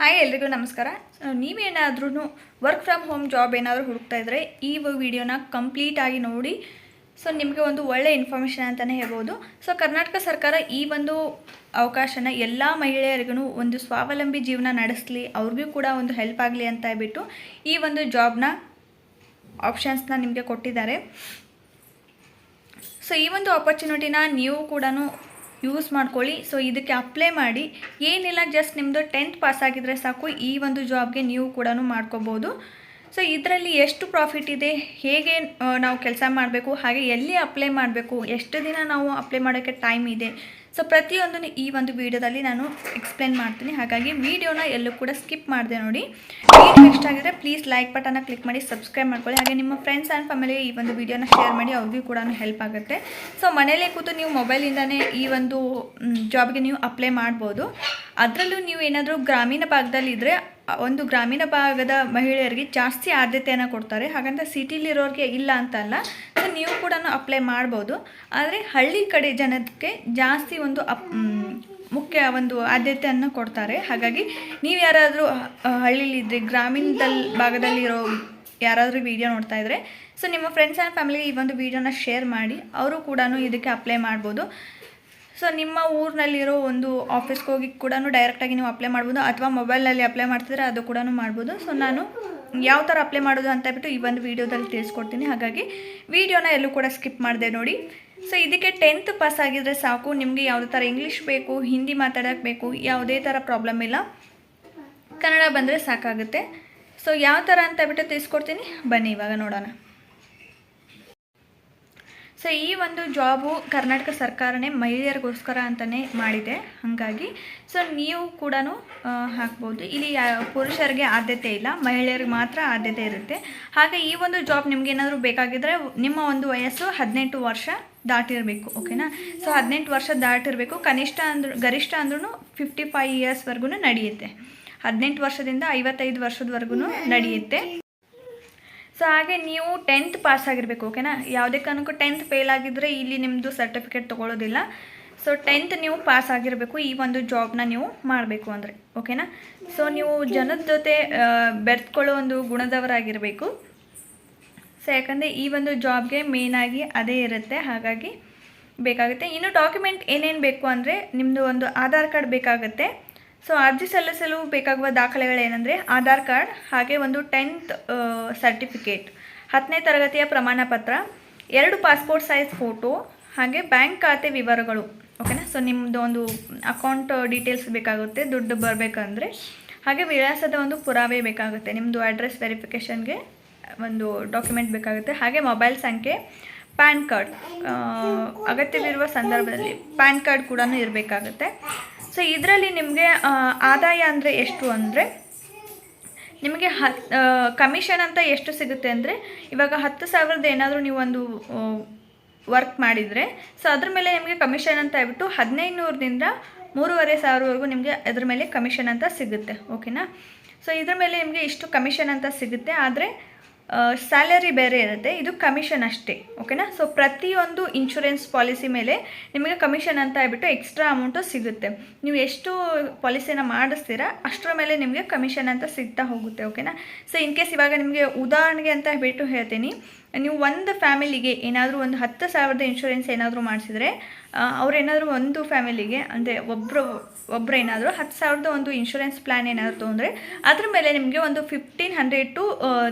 Hi ಎಲ್ರಿಗೂ ನಮಸ್ಕಾರ. ನೀವೇನಾದ್ರೂ ವರ್ಕ್ ಫ್ರಮ್ ಹೋಮ್ ಜಾಬ್ ಏನಾದರೂ ಹುಡುಕ್ತಾ ಇದ್ದರೆ ಈ ವಿಡಿಯೋನ ಕಂಪ್ಲೀಟಾಗಿ ನೋಡಿ. ಸೊ, ನಿಮಗೆ ಒಂದು ಒಳ್ಳೆ ಇನ್ಫಾರ್ಮೇಷನ್ ಅಂತಲೇ ಹೇಳ್ಬೋದು. ಸೊ, ಕರ್ನಾಟಕ ಸರ್ಕಾರ ಈ ಒಂದು ಅವಕಾಶನ ಎಲ್ಲ ಮಹಿಳೆಯರಿಗೂ ಒಂದು ಸ್ವಾವಲಂಬಿ ಜೀವನ ನಡೆಸಲಿ, ಅವ್ರಿಗೂ ಕೂಡ ಒಂದು ಹೆಲ್ಪ್ ಆಗಲಿ ಅಂತ ಹೇಳ್ಬಿಟ್ಟು ಈ ಒಂದು ಜಾಬ್ನ ಆಪ್ಷನ್ಸ್ನ ನಿಮಗೆ ಕೊಟ್ಟಿದ್ದಾರೆ. ಸೊ, ಈ ಒಂದು ಆಪರ್ಚುನಿಟಿನ ನೀವು ಕೂಡ ಯೂಸ್ ಮಾಡ್ಕೊಳ್ಳಿ. ಸೊ ಇದಕ್ಕೆ ಅಪ್ಲೈ ಮಾಡಿ. ಏನಿಲ್ಲ ಜಸ್ಟ್ ನಿಮ್ಮದು ಟೆಂತ್ ಪಾಸ್ ಆಗಿದ್ರೆ ಸಾಕು. ಈ ಒಂದು ಜಾಬ್ಗೆ ನೀವು ಕೂಡ ಮಾಡ್ಕೋಬೋದು. ಸೊ ಇದರಲ್ಲಿ ಎಷ್ಟು ಪ್ರಾಫಿಟ್ ಇದೆ? ಹೇಗೆ ನಾವು ಕೆಲಸ ಮಾಡಬೇಕು? ಹಾಗೆ ಎಲ್ಲಿ ಅಪ್ಲೈ ಮಾಡಬೇಕು? ಎಷ್ಟು ದಿನ ನಾವು ಅಪ್ಲೈ ಮಾಡೋಕ್ಕೆ ಟೈಮ್ ಇದೆ? ಸೊ ಪ್ರತಿಯೊಂದನ್ನು ಈ ಒಂದು ವಿಡಿಯೋದಲ್ಲಿ ನಾನು ಎಕ್ಸ್ಪ್ಲೇನ್ ಮಾಡ್ತೀನಿ. ಹಾಗಾಗಿ ವಿಡಿಯೋನ ಎಲ್ಲೂ ಕೂಡ ಸ್ಕಿಪ್ ಮಾಡಿದೆ ನೋಡಿ. ವಿಡಿಯೋ ಇಷ್ಟ ಆಗಿದ್ರೆ ಪ್ಲೀಸ್ ಲೈಕ್ ಬಟನ್ನ ಕ್ಲಿಕ್ ಮಾಡಿ ಸಬ್ಸ್ಕ್ರೈಬ್ ಮಾಡ್ಕೊಳ್ಳಿ. ಹಾಗೆ ನಿಮ್ಮ ಫ್ರೆಂಡ್ಸ್ ಆ್ಯಂಡ್ ಫ್ಯಾಮಿಲಿಗೆ ಈ ಒಂದು ವಿಡಿಯೋನ ಶೇರ್ ಮಾಡಿ, ಅವ್ರಿಗೂ ಕೂಡ ಹೆಲ್ಪ್ ಆಗುತ್ತೆ. ಸೊ ಮನೇಲೇ ಕೂತು ನೀವು ಮೊಬೈಲಿಂದನೇ ಈ ಒಂದು ಜಾಬ್ಗೆ ನೀವು ಅಪ್ಲೈ ಮಾಡ್ಬೋದು. ಅದರಲ್ಲೂ ನೀವು ಏನಾದರೂ ಗ್ರಾಮೀಣ ಭಾಗದಲ್ಲಿದ್ದರೆ ಒಂದು ಗ್ರಾಮೀಣ ಭಾಗದ ಮಹಿಳೆಯರಿಗೆ ಜಾಸ್ತಿ ಆದ್ಯತೆಯನ್ನು ಕೊಡ್ತಾರೆ. ಹಾಗಂತ ಸಿಟಿಲಿರೋರಿಗೆ ಇಲ್ಲ ಅಂತಲ್ಲ. ಸೊ ನೀವು ಕೂಡ ಅಪ್ಲೈ ಮಾಡ್ಬೋದು. ಆದರೆ ಹಳ್ಳಿ ಕಡೆ ಜನಕ್ಕೆ ಜಾಸ್ತಿ ಒಂದು ಮುಖ್ಯ ಒಂದು ಆದ್ಯತೆಯನ್ನು ಕೊಡ್ತಾರೆ. ಹಾಗಾಗಿ ನೀವು ಯಾರಾದರೂ ಹಳ್ಳಿಲಿದ್ದರೆ ಗ್ರಾಮೀಣದಲ್ಲಿ ಭಾಗದಲ್ಲಿರೋ ಯಾರಾದರೂ ವಿಡಿಯೋ ನೋಡ್ತಾ ಇದ್ದರೆ ಸೊ ನಿಮ್ಮ ಫ್ರೆಂಡ್ಸ್ ಆ್ಯಂಡ್ ಫ್ಯಾಮಿಲಿ ಈ ಒಂದು ವಿಡಿಯೋನ ಶೇರ್ ಮಾಡಿ. ಅವರು ಕೂಡ ಇದಕ್ಕೆ ಅಪ್ಲೈ ಮಾಡ್ಬೋದು. ಸೊ ನಿಮ್ಮ ಊರಿನಲ್ಲಿರೋ ಒಂದು ಆಫೀಸ್ಗೆ ಹೋಗಿ ಕೂಡ ಡೈರೆಕ್ಟಾಗಿ ನೀವು ಅಪ್ಲೈ ಮಾಡ್ಬೋದು. ಅಥವಾ ಮೊಬೈಲ್ನಲ್ಲಿ ಅಪ್ಲೈ ಮಾಡ್ತಿದ್ರೆ ಅದು ಕೂಡ ಮಾಡ್ಬೋದು. ಸೊ ನಾನು ಯಾವ ಥರ ಅಪ್ಲೈ ಮಾಡೋದು ಅಂತ ಬಿಟ್ಟು ಈ ಒಂದು ವೀಡಿಯೋದಲ್ಲಿ ತಿಳಿಸ್ಕೊಡ್ತೀನಿ. ಹಾಗಾಗಿ ವೀಡಿಯೋನ ಎಲ್ಲೂ ಕೂಡ ಸ್ಕಿಪ್ ಮಾಡಿದೆ ನೋಡಿ. ಸೊ ಇದಕ್ಕೆ ಟೆಂತ್ ಪಾಸ್ ಆಗಿದ್ರೆ ಸಾಕು. ನಿಮಗೆ ಯಾವುದೇ ಥರ ಇಂಗ್ಲೀಷ್ ಬೇಕು ಹಿಂದಿ ಮಾತಾಡೋಕ್ಕೆ ಬೇಕು, ಯಾವುದೇ ಥರ ಪ್ರಾಬ್ಲಮ್ ಇಲ್ಲ. ಕನ್ನಡ ಬಂದರೆ ಸಾಕಾಗುತ್ತೆ. ಸೊ ಯಾವ ಥರ ಅಂತ ಬಿಟ್ಟು ತಿಳಿಸ್ಕೊಡ್ತೀನಿ. ಬನ್ನಿ, ಇವಾಗ ನೋಡೋಣ. ಸೊ ಈ ಒಂದು ಜಾಬು ಕರ್ನಾಟಕ ಸರ್ಕಾರನೇ ಮಹಿಳೆಯರಿಗೋಸ್ಕರ ಅಂತಲೇ ಮಾಡಿದೆ. ಹಾಗಾಗಿ ಸೊ ನೀವು ಕೂಡ ಹಾಕ್ಬೋದು. ಇಲ್ಲಿ ಪುರುಷರಿಗೆ ಆದ್ಯತೆ ಇಲ್ಲ, ಮಹಿಳೆಯರಿಗೆ ಮಾತ್ರ ಆದ್ಯತೆ ಇರುತ್ತೆ. ಹಾಗೆ ಈ ಒಂದು ಜಾಬ್ ನಿಮ್ಗೆ ಏನಾದರೂ ಬೇಕಾಗಿದ್ದರೆ ನಿಮ್ಮ ಒಂದು ವಯಸ್ಸು ಹದಿನೆಂಟು ವರ್ಷ ದಾಟಿರಬೇಕು ಓಕೆನಾ ಸೊ ಹದಿನೆಂಟು ವರ್ಷ ದಾಟಿರಬೇಕು. ಕನಿಷ್ಠ ಅಂದ್ರೂ, ಗರಿಷ್ಠ ಅಂದ್ರೂ ಫಿಫ್ಟಿ ಫೈವ್ ಇಯರ್ಸ್ವರೆಗೂ ನಡೆಯುತ್ತೆ. ಹದಿನೆಂಟು ವರ್ಷದಿಂದ ಐವತ್ತೈದು ವರ್ಷದವರೆಗೂ ನಡೆಯುತ್ತೆ. ಸೊ ಹಾಗೆ ನೀವು ಟೆಂತ್ ಪಾಸ್ ಆಗಿರಬೇಕು ಓಕೆನಾ ಯಾವುದೇ ಕಾರಣಕ್ಕೂ ಟೆಂತ್ ಫೇಲ್ ಆಗಿದ್ದರೆ ಇಲ್ಲಿ ನಿಮ್ಮದು ಸರ್ಟಿಫಿಕೇಟ್ ತೊಗೊಳ್ಳೋದಿಲ್ಲ ಸೊ ಟೆಂತ್ ನೀವು ಪಾಸ್ ಆಗಿರಬೇಕು, ಈ ಒಂದು ಜಾಬ್ನ ನೀವು ಮಾಡಬೇಕು ಅಂದರೆ ಓಕೆನಾ ಸೊ ನೀವು ಜನದ ಜೊತೆ ಬೆರೆತ್ಕೊಳ್ಳೋ ಒಂದು ಗುಣದವರಾಗಿರಬೇಕು. ಸೊ ಯಾಕಂದರೆ ಈ ಒಂದು ಜಾಬ್ಗೆ ಮೇಯ್ನಾಗಿ ಅದೇ ಇರುತ್ತೆ, ಹಾಗಾಗಿ ಬೇಕಾಗುತ್ತೆ. ಇನ್ನು ಡಾಕ್ಯುಮೆಂಟ್ ಏನೇನು ಬೇಕು ಅಂದರೆ ನಿಮ್ಮದು ಒಂದು ಆಧಾರ್ ಕಾರ್ಡ್ ಬೇಕಾಗುತ್ತೆ. ಸೊ ಅರ್ಜಿ ಸಲ್ಲಿಸಲು ಬೇಕಾಗುವ ದಾಖಲೆಗಳೇನೆಂದರೆ ಆಧಾರ್ ಕಾರ್ಡ್, ಹಾಗೆ ಒಂದು ಟೆಂತ್ ಸರ್ಟಿಫಿಕೇಟ್ ಹತ್ತನೇ ತರಗತಿಯ ಪ್ರಮಾಣ ಪತ್ರ, ಎರಡು ಪಾಸ್ಪೋರ್ಟ್ ಸೈಜ್ ಫೋಟೋ ಹಾಗೆ ಬ್ಯಾಂಕ್ ಖಾತೆ ವಿವರಗಳು. ಓಕೆನಾ ಸೊ ನಿಮ್ಮದು ಒಂದು ಅಕೌಂಟ್ ಡೀಟೇಲ್ಸ್ ಬೇಕಾಗುತ್ತೆ, ದುಡ್ಡು ಬರಬೇಕಂದ್ರೆ. ಹಾಗೆ ವಿಳಾಸದ ಒಂದು ಪುರಾವೆ ಬೇಕಾಗುತ್ತೆ ನಿಮ್ಮದು ಅಡ್ರೆಸ್ ವೆರಿಫಿಕೇಷನ್ಗೆ ಒಂದು ಡಾಕ್ಯುಮೆಂಟ್ ಬೇಕಾಗುತ್ತೆ, ಹಾಗೆ ಮೊಬೈಲ್ ಸಂಖ್ಯೆ ಪ್ಯಾನ್ ಕಾರ್ಡ್ ಅಗತ್ಯವಿರುವ ಸಂದರ್ಭದಲ್ಲಿ ಪ್ಯಾನ್ ಕಾರ್ಡ್ ಕೂಡ ಇರಬೇಕಾಗುತ್ತೆ. ಸೊ ಇದರಲ್ಲಿ ನಿಮಗೆ ಆದಾಯ ಅಂದರೆ ಎಷ್ಟು ಅಂದರೆ? ನಿಮಗೆ ಹತ್ ಕಮಿಷನ್ ಅಂತ ಎಷ್ಟು ಸಿಗುತ್ತೆ ಅಂದರೆ, ಇವಾಗ ಹತ್ತು ಸಾವಿರದ ಏನಾದರೂ ನೀವೊಂದು ವರ್ಕ್ ಮಾಡಿದರೆ ಸೊ ಅದ್ರ ಮೇಲೆ ನಿಮಗೆ ಕಮಿಷನ್ ಅಂತ ಹೇಳ್ಬಿಟ್ಟು ಹದಿನೈದು ನೂರರಿಂದ ಮೂರುವರೆ ಸಾವಿರವರೆಗೂ ನಿಮಗೆ ಅದ್ರ ಮೇಲೆ ಕಮಿಷನ್ ಅಂತ ಸಿಗುತ್ತೆ ಓಕೆನಾ ಸೊ ಇದ್ರ ಮೇಲೆ ನಿಮಗೆ ಇಷ್ಟು ಕಮಿಷನ್ ಅಂತ ಸಿಗುತ್ತೆ, ಆದರೆ ಸ್ಯಾಲರಿ ಬೇರೆ ಇರುತ್ತೆ. ಇದು ಕಮಿಷನ್ ಅಷ್ಟೇ ಓಕೆನಾ ಸೊ ಪ್ರತಿಯೊಂದು ಇನ್ಶೂರೆನ್ಸ್ ಪಾಲಿಸಿ ಮೇಲೆ ನಿಮಗೆ ಕಮಿಷನ್ ಅಂತ ಹೇಳ್ಬಿಟ್ಟು ಎಕ್ಸ್ಟ್ರಾ ಅಮೌಂಟು ಸಿಗುತ್ತೆ. ನೀವು ಎಷ್ಟು ಪಾಲಿಸಿನ ಮಾಡಿಸ್ತೀರಾ, ಅಷ್ಟರ ಮೇಲೆ ನಿಮಗೆ ಕಮಿಷನ್ ಅಂತ ಸಿಗ್ತಾ ಹೋಗುತ್ತೆ ಓಕೆನಾ ಸೊ ಇನ್ ಕೇಸ್ ಇವಾಗ ನಿಮಗೆ ಉದಾಹರಣೆಗೆ ಅಂತ ಹೇಳ್ಬಿಟ್ಟು ಹೇಳ್ತೀನಿ. ನೀವು ಒಂದು ಫ್ಯಾಮಿಲಿಗೆ ಏನಾದರೂ ಒಂದು ಹತ್ತು ಸಾವಿರದ ಇನ್ಶೂರೆನ್ಸ್ ಏನಾದರೂ ಮಾಡಿಸಿದ್ರೆ ಅವ್ರೇನಾದರೂ ಒಂದು ಫ್ಯಾಮಿಲಿಗೆ, ಅಂದರೆ ಒಬ್ಬರು ಒಬ್ಬರು ಏನಾದರೂ ಹತ್ತು ಸಾವಿರದ ಒಂದು ಇನ್ಶೂರೆನ್ಸ್ ಪ್ಲ್ಯಾನ್ ಏನಾದರೂ ತೊಗೊಂಡ್ರೆ ಅದ್ರ ಮೇಲೆ ನಿಮಗೆ ಒಂದು fifteen hundred to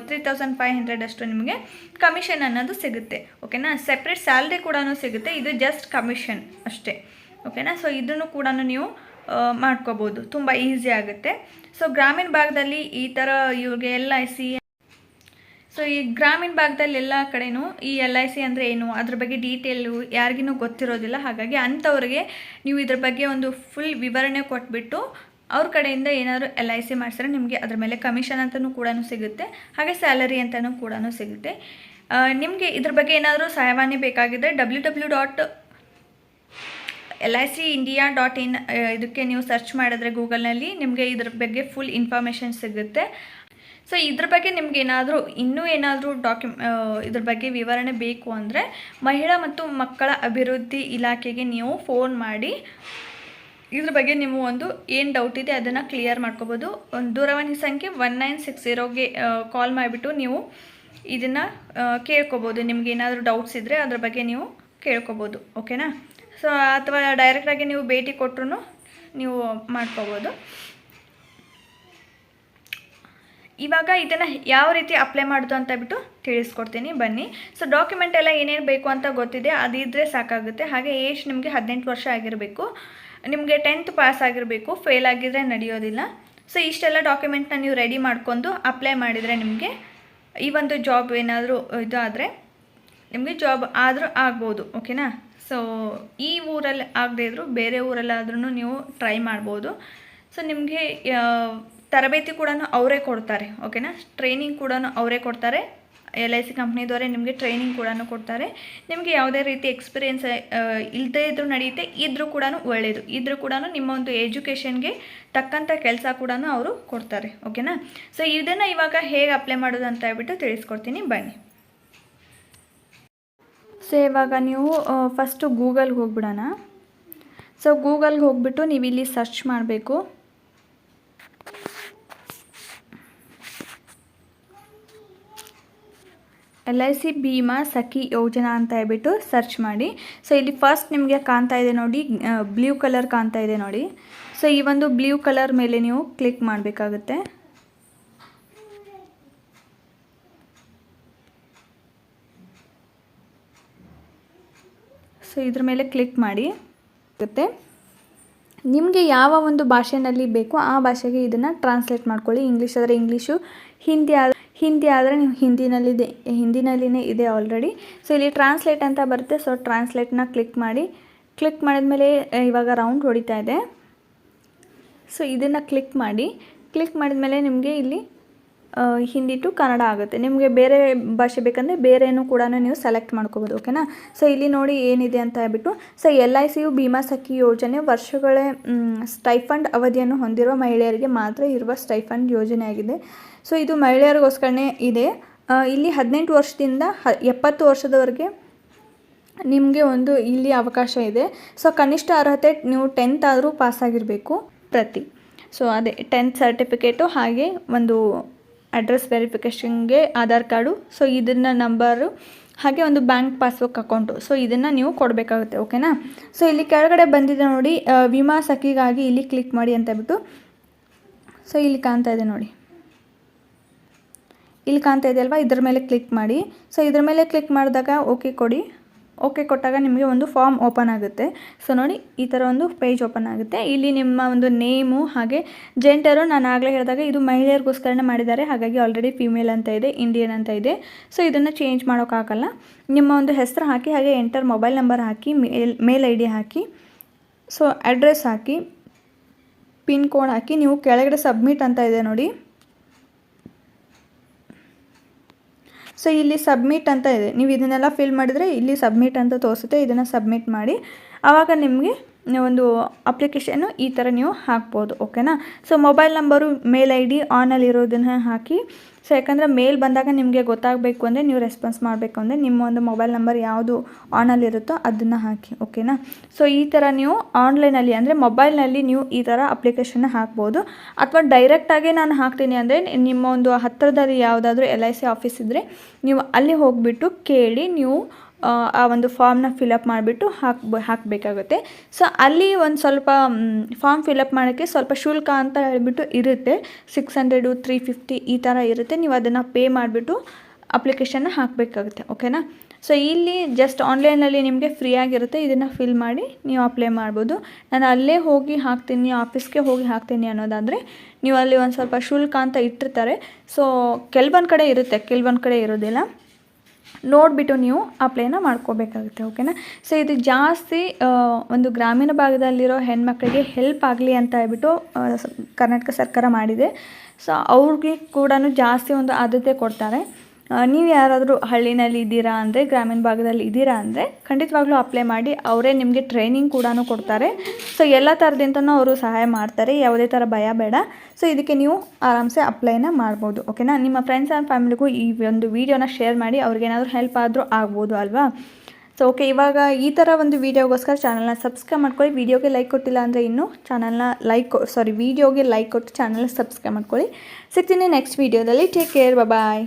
three thousand five hundred ಅಷ್ಟು ನಿಮಗೆ ಕಮಿಷನ್ ಅನ್ನೋದು ಸಿಗುತ್ತೆ. ಓಕೆನಾ ಸೆಪ್ರೇಟ್ ಸ್ಯಾಲ್ರಿ ಕೂಡ ಸಿಗುತ್ತೆ. ಇದು ಜಸ್ಟ್ ಕಮಿಷನ್ ಅಷ್ಟೇ. ಓಕೆನಾ ಸೊ ಇದನ್ನು ಕೂಡ ನೀವು ಮಾಡ್ಕೋಬೋದು. ತುಂಬ ಈಸಿ ಆಗುತ್ತೆ. ಸೊ ಗ್ರಾಮೀಣ ಭಾಗದಲ್ಲಿ ಈ ಥರ ಇವ್ರಿಗೆ ಎಲ್ ಐ ಸಿ ಸೊ ಈ ಗ್ರಾಮೀಣ ಭಾಗದಲ್ಲಿ ಎಲ್ಲ ಕಡೆಯೂ ಈ ಎಲ್ ಐ ಸಿ ಅಂದರೆ ಏನು? ಅದ್ರ ಬಗ್ಗೆ ಡೀಟೇಲು ಯಾರಿಗೂ ಗೊತ್ತಿರೋದಿಲ್ಲ. ಹಾಗಾಗಿ ಅಂಥವ್ರಿಗೆ ನೀವು ಇದ್ರ ಬಗ್ಗೆ ಒಂದು ಫುಲ್ ವಿವರಣೆ ಕೊಟ್ಬಿಟ್ಟು ಅವ್ರ ಕಡೆಯಿಂದ ಏನಾದರೂ ಎಲ್ ಐ ಸಿ ಮಾಡಿಸಿದ್ರೆ ನಿಮಗೆ ಅದ್ರ ಮೇಲೆ ಕಮಿಷನ್ ಅಂತಲೂ ಕೂಡ ಸಿಗುತ್ತೆ. ಹಾಗೆ ಸ್ಯಾಲರಿ ಅಂತಲೂ ಕೂಡ ಸಿಗುತ್ತೆ. ನಿಮಗೆ ಇದ್ರ ಬಗ್ಗೆ ಏನಾದರೂ ಸಹಾಯವಾಣಿ ಬೇಕಾಗಿದ್ದರೆ W W dot L I C India dot in ಇದಕ್ಕೆ ನೀವು ಸರ್ಚ್ ಮಾಡಿದ್ರೆ ಗೂಗಲ್ನಲ್ಲಿ ನಿಮಗೆ ಇದ್ರ ಬಗ್ಗೆ ಫುಲ್ ಇನ್ಫಾರ್ಮೇಷನ್ ಸಿಗುತ್ತೆ. ಸೊ ಇದ್ರ ಬಗ್ಗೆ ನಿಮ್ಗೆ ಏನಾದರೂ, ಇನ್ನೂ ಏನಾದರೂ ಡಾಕ್ಯು ಇದ್ರ ಬಗ್ಗೆ ವಿವರಣೆ ಬೇಕು ಅಂದರೆ, ಮಹಿಳಾ ಮತ್ತು ಮಕ್ಕಳ ಅಭಿವೃದ್ಧಿ ಇಲಾಖೆಗೆ ನೀವು ಫೋನ್ ಮಾಡಿ. ಇದ್ರ ಬಗ್ಗೆ ನೀವು ಒಂದು ಏನು ಡೌಟ್ ಇದೆ ಅದನ್ನು ಕ್ಲಿಯರ್ ಮಾಡ್ಕೋಬೋದು. ಒಂದು ದೂರವಾಣಿ ಸಂಖ್ಯೆ ಒನ್ ನೈನ್ ಸಿಕ್ಸ್ ಜೀರೋಗೆ ಕಾಲ್ ಮಾಡಿಬಿಟ್ಟು ನೀವು ಇದನ್ನು ಕೇಳ್ಕೊಬೋದು. ನಿಮ್ಗೆ ಏನಾದರೂ ಡೌಟ್ಸ್ ಇದ್ದರೆ ಅದ್ರ ಬಗ್ಗೆ ನೀವು ಕೇಳ್ಕೊಬೋದು. ಓಕೆನಾ ಸೊ ಅಥವಾ ಡೈರೆಕ್ಟಾಗಿ ನೀವು ಭೇಟಿ ಕೊಟ್ಟರು ನೀವು ಮಾಡ್ಕೋಬೋದು. ಇವಾಗ ಇದನ್ನು ಯಾವ ರೀತಿ ಅಪ್ಲೈ ಮಾಡೋದು ಅಂತ ಬಿಟ್ಟು ತಿಳಿಸ್ಕೊಡ್ತೀನಿ, ಬನ್ನಿ. ಸೊ ಡಾಕ್ಯುಮೆಂಟ್ ಎಲ್ಲ ಏನೇನು ಬೇಕು ಅಂತ ಗೊತ್ತಿದೆ ಅದಿದ್ದರೆ ಸಾಕಾಗುತ್ತೆ. ಹಾಗೆ ಏಜ್ ನಿಮಗೆ ಹದಿನೆಂಟು ವರ್ಷ ಆಗಿರಬೇಕು. ನಿಮಗೆ ಟೆಂತ್ ಪಾಸ್ ಆಗಿರಬೇಕು ಫೇಲ್ ಆಗಿದ್ರೆ ನಡೆಯೋದಿಲ್ಲ. ಸೊ ಇಷ್ಟೆಲ್ಲ ಡಾಕ್ಯುಮೆಂಟ್ನ ನೀವು ರೆಡಿ ಮಾಡ್ಕೊಂಡು ಅಪ್ಲೈ ಮಾಡಿದರೆ ನಿಮಗೆ ಈ ಒಂದು ಜಾಬ್ ಏನಾದರೂ ಇದು ಆದರೆ ನಿಮಗೆ ಜಾಬ್ ಆದರೂ ಆಗ್ಬೋದು ಓಕೆನಾ ಸೊ ಈ ಊರಲ್ಲಿ ಆಗದೇ ಇದ್ದರೂ ಬೇರೆ ಊರಲ್ಲಾದ್ರೂ ನೀವು ಟ್ರೈ ಮಾಡ್ಬೋದು. ಸೊ ನಿಮಗೆ ತರಬೇತಿ ಕೂಡ ಅವರೇ ಕೊಡ್ತಾರೆ, ಓಕೆನಾ? ಟ್ರೈನಿಂಗ್ ಕೂಡ ಅವರೇ ಕೊಡ್ತಾರೆ. ಎಲ್ ಐ ಸಿ ಕಂಪ್ನಿದವರೇ ನಿಮಗೆ ಟ್ರೈನಿಂಗ್ ಕೂಡ ಕೊಡ್ತಾರೆ. ನಿಮಗೆ ಯಾವುದೇ ರೀತಿ ಎಕ್ಸ್ಪೀರಿಯೆನ್ಸ್ ಇಲ್ಲದೇ ಇದ್ದರೂ ನಡೆಯುತ್ತೆ ಇದ್ದರೂ ಕೂಡ ಒಳ್ಳೆಯದು ಇದ್ದರೂ ಕೂಡ ನಿಮ್ಮ ಒಂದು ಎಜುಕೇಷನ್ಗೆ ತಕ್ಕಂಥ ಕೆಲಸ ಕೂಡ ಅವರು ಕೊಡ್ತಾರೆ, ಓಕೆನಾ? ಸೊ ಇದನ್ನು ಇವಾಗ ಹೇಗೆ ಅಪ್ಲೈ ಮಾಡೋದು ಅಂತ ಹೇಳ್ಬಿಟ್ಟು ತಿಳಿಸ್ಕೊಡ್ತೀನಿ. ಬನ್ನಿ. ಸೊ ಇವಾಗ ನೀವು ಫಸ್ಟು ಗೂಗಲ್ಗೆ ಹೋಗ್ಬಿಡೋಣ. ಸೊ ಗೂಗಲ್ಗೆ ಹೋಗ್ಬಿಟ್ಟು ನೀವು ಇಲ್ಲಿ ಸರ್ಚ್ ಮಾಡಬೇಕು. L I C Bima Sakhi Yojana ಅಂತ ಹೇಳ್ಬಿಟ್ಟು ಸರ್ಚ್ ಮಾಡಿ. ಸೊ ಇಲ್ಲಿ ಫಸ್ಟ್ ನಿಮಗೆ ಕಾಣ್ತಾ ಇದೆ ನೋಡಿ ಬ್ಲೂ ಕಲರ್ ಕಾಣ್ತಾ ಇದೆ ನೋಡಿ. ಸೊ ಈ ಒಂದು ಬ್ಲೂ ಕಲರ್ ಮೇಲೆ ನೀವು ಕ್ಲಿಕ್ ಮಾಡಬೇಕಾಗುತ್ತೆ. ಸೊ ಇದ್ರ ಮೇಲೆ ಕ್ಲಿಕ್ ಮಾಡಿ. ಆಗುತ್ತೆ. ನಿಮಗೆ ಯಾವ ಒಂದು ಭಾಷೆಯಲ್ಲಿ ಬೇಕೋ ಆ ಭಾಷೆಗೆ ಇದನ್ನು ಟ್ರಾನ್ಸ್ಲೇಟ್ ಮಾಡ್ಕೊಳ್ಳಿ. ಇಂಗ್ಲೀಷ್ ಆದರೆ ಇಂಗ್ಲೀಷು ಹಿಂದಿ ಆದರೆ ಹಿಂದಿ ಆದರೆ ನೀವು ಹಿಂದಿನಲ್ಲಿದೆ ಹಿಂದಿನಲ್ಲಿನೇ ಇದೆ ಆಲ್ರೆಡಿ ಸೊ ಇಲ್ಲಿ ಟ್ರಾನ್ಸ್ಲೇಟ್ ಅಂತ ಬರುತ್ತೆ. ಸೊ ಟ್ರಾನ್ಸ್ಲೇಟ್ನ ಕ್ಲಿಕ್ ಮಾಡಿ ಕ್ಲಿಕ್ ಮಾಡಿದ್ಮೇಲೆ ಇವಾಗ ರೌಂಡ್ ಹೊಡಿತಾ ಇದೆ. ಸೊ ಇದನ್ನು ಕ್ಲಿಕ್ ಮಾಡಿ ಕ್ಲಿಕ್ ಮಾಡಿದ್ಮೇಲೆ ನಿಮಗೆ ಇಲ್ಲಿ ಹಿಂದಿ ಟು ಕನ್ನಡ ಆಗುತ್ತೆ. ನಿಮಗೆ ಬೇರೆ ಭಾಷೆ ಬೇಕಂದರೆ ಬೇರೆನೂ ಕೂಡ ನೀವು ಸೆಲೆಕ್ಟ್ ಮಾಡ್ಕೋಬೋದು ಓಕೆನಾ ಸೊ ಇಲ್ಲಿ ನೋಡಿ ಏನಿದೆ ಅಂತ ಹೇಳ್ಬಿಟ್ಟು ಸೊ ಎಲ್ ಐ ಸಿಯು ಭೀಮಾ ಸಖಿ ಯೋಜನೆ ವರ್ಷಗಳೇ ಸ್ಟೈಫಂಡ್ ಅವಧಿಯನ್ನು ಹೊಂದಿರುವ ಮಹಿಳೆಯರಿಗೆ ಮಾತ್ರ ಇರುವ ಸ್ಟೈಫಂಡ್ ಯೋಜನೆಯಾಗಿದೆ ಸೊ ಇದು ಮಹಿಳೆಯರಿಗೋಸ್ಕರನೇ ಇದೆ. ಇಲ್ಲಿ ಹದಿನೆಂಟು ವರ್ಷದಿಂದ ಹ, ಎಪ್ಪತ್ತು ವರ್ಷದವರೆಗೆ ನಿಮಗೆ ಒಂದು ಇಲ್ಲಿ ಅವಕಾಶ ಇದೆ. ಸೊ ಕನಿಷ್ಠ ಅರ್ಹತೆ ನೀವು ಟೆಂತ್ ಆದರೂ ಪಾಸಾಗಿರಬೇಕು ಪ್ರತಿ. ಸೊ ಅದೇ ಟೆಂತ್ ಸರ್ಟಿಫಿಕೇಟು ಹಾಗೆ ಒಂದು ಅಡ್ರೆಸ್ ವೆರಿಫಿಕೇಷನ್ಗೆ ಆಧಾರ್ ಕಾರ್ಡು. ಸೊ ಇದನ್ನ ನಂಬರು ಹಾಗೆ ಒಂದು ಬ್ಯಾಂಕ್ ಪಾಸ್ಬುಕ್ ಅಕೌಂಟು ಸೊ ಇದನ್ನು ನೀವು ಕೊಡಬೇಕಾಗುತ್ತೆ ಓಕೆನಾ ಸೊ ಇಲ್ಲಿ ಕೆಳಗಡೆ ಬಂದಿದೆ ನೋಡಿ ವಿಮಾ ಸಖಿಗಾಗಿ ಇಲ್ಲಿ ಕ್ಲಿಕ್ ಮಾಡಿ ಅಂತ ಬಿಟ್ಟು ಸೊ ಇಲ್ಲಿ ಕಾಣ್ತಾ ಇದೆ ನೋಡಿ. ಇಲ್ಲಿ ಕಾಣ್ತಾ ಇದೆ ಅಲ್ವಾ? ಇದ್ರ ಮೇಲೆ ಕ್ಲಿಕ್ ಮಾಡಿ. ಸೊ ಇದ್ರ ಮೇಲೆ ಕ್ಲಿಕ್ ಮಾಡಿದಾಗ ಓಕೆ ಕೊಡಿ. ಓಕೆ ಕೊಟ್ಟಾಗ ನಿಮಗೆ ಒಂದು ಫಾರ್ಮ್ ಓಪನ್ ಆಗುತ್ತೆ. ಸೊ ನೋಡಿ, ಈ ಥರ ಒಂದು ಪೇಜ್ ಓಪನ್ ಆಗುತ್ತೆ. ಇಲ್ಲಿ ನಿಮ್ಮ ಒಂದು ನೇಮು ಹಾಗೆ ಜೆಂಟರು ನಾನು ಆಗಲೇ ಹೇಳಿದಾಗ ಇದು ಮಹಿಳೆಯರಿಗೋಸ್ಕರನೇ ಮಾಡಿದ್ದಾರೆ. ಹಾಗಾಗಿ ಆಲ್ರೆಡಿ ಫಿಮೇಲ್ ಅಂತ ಇದೆ ಇಂಡಿಯನ್ ಅಂತ ಇದೆ. ಸೊ ಇದನ್ನು ಚೇಂಜ್ ಮಾಡೋಕ್ಕಾಗಲ್ಲ ನಿಮ್ಮ ಒಂದು ಹೆಸರು ಹಾಕಿ, ಹಾಗೆ ಎಂಟರ್ ಮೊಬೈಲ್ ನಂಬರ್ ಹಾಕಿ, ಮೇಲ್ ಮೇಲ್ ಐ ಡಿ ಹಾಕಿ ಸೊ ಅಡ್ರೆಸ್ ಹಾಕಿ ಪಿನ್ ಕೋಡ್ ಹಾಕಿ, ನೀವು ಕೆಳಗಡೆ ಸಬ್ಮಿಟ್ ಅಂತ ಇದೆ ನೋಡಿ. ಸೊ ಇಲ್ಲಿ ಸಬ್ಮಿಟ್ ಅಂತ ಇದೆ. ನೀವು ಇದನ್ನೆಲ್ಲ ಫಿಲ್ ಮಾಡಿದರೆ ಇಲ್ಲಿ ಸಬ್ಮಿಟ್ ಅಂತ ತೋರಿಸುತ್ತೆ. ಇದನ್ನು ಸಬ್ಮಿಟ್ ಮಾಡಿ. ಆವಾಗ ನಿಮಗೆ ಒಂದು ಅಪ್ಲಿಕೇಶನ್ನು ಈ ಥರ ನೀವು ಹಾಕ್ಬೋದು ಓಕೆನಾ so mobile number mail I D ಆನಲ್ಲಿರೋದನ್ನು ಹಾಕಿ ಸೊ ಯಾಕಂದರೆ ಮೇಲ್ ಬಂದಾಗ ನಿಮಗೆ ಗೊತ್ತಾಗಬೇಕು ಅಂದರೆ ನೀವು ರೆಸ್ಪಾನ್ಸ್ ಮಾಡಬೇಕು ಅಂದರೆ ನಿಮ್ಮ ಒಂದು ಮೊಬೈಲ್ ನಂಬರ್ ಯಾವುದು ಆನಲ್ಲಿರುತ್ತೋ ಅದನ್ನು ಹಾಕಿ ಓಕೆನಾ ಸೊ ಈ ಥರ ನೀವು ಆನ್ಲೈನಲ್ಲಿ ಅಂದರೆ ಮೊಬೈಲ್ನಲ್ಲಿ ನೀವು ಈ ಥರ ಅಪ್ಲಿಕೇಶನ್ನ ಹಾಕ್ಬೋದು. ಅಥವಾ ಡೈರೆಕ್ಟಾಗಿ ನಾನು ಹಾಕ್ತೀನಿ ಅಂದರೆ ನಿಮ್ಮ ಒಂದು ಹತ್ತಿರದಲ್ಲಿ ಯಾವುದಾದ್ರೂ ಎಲ್ ಐ ಸಿ ಆಫೀಸ್ ಇದ್ದರೆ ನೀವು ಅಲ್ಲಿ ಹೋಗಿಬಿಟ್ಟು ಕೇಳಿ ನೀವು ಆ, ಒಂದು ಫಾರ್ಮ್ನ ಫಿಲಪ್ ಮಾಡಿಬಿಟ್ಟು ಹಾಕ್ ಹಾಕಬೇಕಾಗುತ್ತೆ. ಸೊ ಅಲ್ಲಿ ಒಂದು ಸ್ವಲ್ಪ ಫಾರ್ಮ್ ಫಿಲಪ್ ಮಾಡೋಕ್ಕೆ ಸ್ವಲ್ಪ ಶುಲ್ಕ ಅಂತ ಹೇಳಿಬಿಟ್ಟು ಇರುತ್ತೆ. ಸಿಕ್ಸ್ ಹಂಡ್ರೆಡು ತ್ರೀ ಫಿಫ್ಟಿ ಈ ಥರ ಇರುತ್ತೆ. ನೀವು ಅದನ್ನು ಪೇ ಮಾಡಿಬಿಟ್ಟು ಅಪ್ಲಿಕೇಶನ್ನ ಹಾಕಬೇಕಾಗುತ್ತೆ. ಓಕೆನಾ ಸೊ ಇಲ್ಲಿ ಜಸ್ಟ್ ಆನ್ಲೈನಲ್ಲಿ ನಿಮಗೆ ಫ್ರೀ ಆಗಿರುತ್ತೆ. ಇದನ್ನು ಫಿಲ್ ಮಾಡಿ ನೀವು ಅಪ್ಲೈ ಮಾಡ್ಬೋದು. ನಾನು ಅಲ್ಲೇ ಹೋಗಿ ಹಾಕ್ತೀನಿ ಆಫೀಸ್ಗೆ ಹೋಗಿ ಹಾಕ್ತೀನಿ ಅನ್ನೋದಾದರೆ ನೀವು ಅಲ್ಲಿ ಒಂದು ಸ್ವಲ್ಪ ಶುಲ್ಕ ಅಂತ ಇಟ್ಟಿರ್ತಾರೆ. ಸೊ ಕೆಲವೊಂದು ಕಡೆ ಇರುತ್ತೆ. ಕೆಲವೊಂದು ಕಡೆ ಇರೋದಿಲ್ಲ. ನೋಡಿಬಿಟ್ಟು ನೀವು ಅಪ್ಲೈನ ಮಾಡ್ಕೋಬೇಕಾಗುತ್ತೆ ಓಕೆನಾ ಸೊ ಇದು ಜಾಸ್ತಿ ಒಂದು ಗ್ರಾಮೀಣ ಭಾಗದಲ್ಲಿರೋ ಹೆಣ್ಮಕ್ಳಿಗೆ ಹೆಲ್ಪ್ ಆಗಲಿ ಅಂತ ಹೇಳ್ಬಿಟ್ಟು ಕರ್ನಾಟಕ ಸರ್ಕಾರ ಮಾಡಿದೆ. ಸೊ ಅವ್ರಿಗೆ ಕೂಡ ಜಾಸ್ತಿ ಒಂದು ಆದ್ಯತೆ ಕೊಡ್ತಾರೆ. ನೀವು ಯಾರಾದರೂ ಹಳ್ಳಿನಲ್ಲಿ ಇದ್ದೀರಾ ಅಂದರೆ, ಗ್ರಾಮೀಣ ಭಾಗದಲ್ಲಿ ಇದ್ದೀರಾ ಅಂದರೆ, ಖಂಡಿತವಾಗ್ಲೂ ಅಪ್ಲೈ ಮಾಡಿ, ಅವರೇ ನಿಮಗೆ ಟ್ರೈನಿಂಗ್ ಕೂಡ ಕೊಡ್ತಾರೆ. ಸೊ ಎಲ್ಲ ಥರದಿಂದನೂ ಅವರು ಸಹಾಯ ಮಾಡ್ತಾರೆ, ಯಾವುದೇ ಥರ ಭಯ ಬೇಡ. ಸೊ ಇದಕ್ಕೆ ನೀವು ಆರಾಮ್ಸೆ ಅಪ್ಲೈನ ಮಾಡ್ಬೋದು ಓಕೆನಾ ನಿಮ್ಮ ಫ್ರೆಂಡ್ಸ್ ಆ್ಯಂಡ್ ಫ್ಯಾಮಿಲಿಗೂ ಈ ಒಂದು ವೀಡಿಯೋನ ಶೇರ್ ಮಾಡಿ ಅವ್ರಿಗೇನಾದರೂ ಹೆಲ್ಪ್ ಆದರೂ ಆಗ್ಬೋದು ಅಲ್ವಾ? ಸೊ ಓಕೆ ಇವಾಗ ಈ ಥರ ಒಂದು ವೀಡಿಯೋಗೋಸ್ಕರ ಚಾನಲ್ನ ಸಬ್ಸ್ಕ್ರೈಬ್ ಮಾಡ್ಕೊಳ್ಳಿ. ವೀಡಿಯೋಗೆ ಲೈಕ್ ಕೊಟ್ಟಿಲ್ಲ ಅಂದರೆ ಇನ್ನೂ ಚಾನಲ್ನ ಲೈಕ್ ಸಾರಿ ವೀಡಿಯೋಗೆ ಲೈಕ್ ಕೊಟ್ಟು ಚಾನಲ್ನ ಸಬ್ಸ್ಕ್ರೈಬ್ ಮಾಡ್ಕೊಳ್ಳಿ. ಸಿಗ್ತೀನಿ ನೆಕ್ಸ್ಟ್ ವೀಡಿಯೋದಲ್ಲಿ ಟೇಕ್ ಕೇರ್ ಬಾಯ್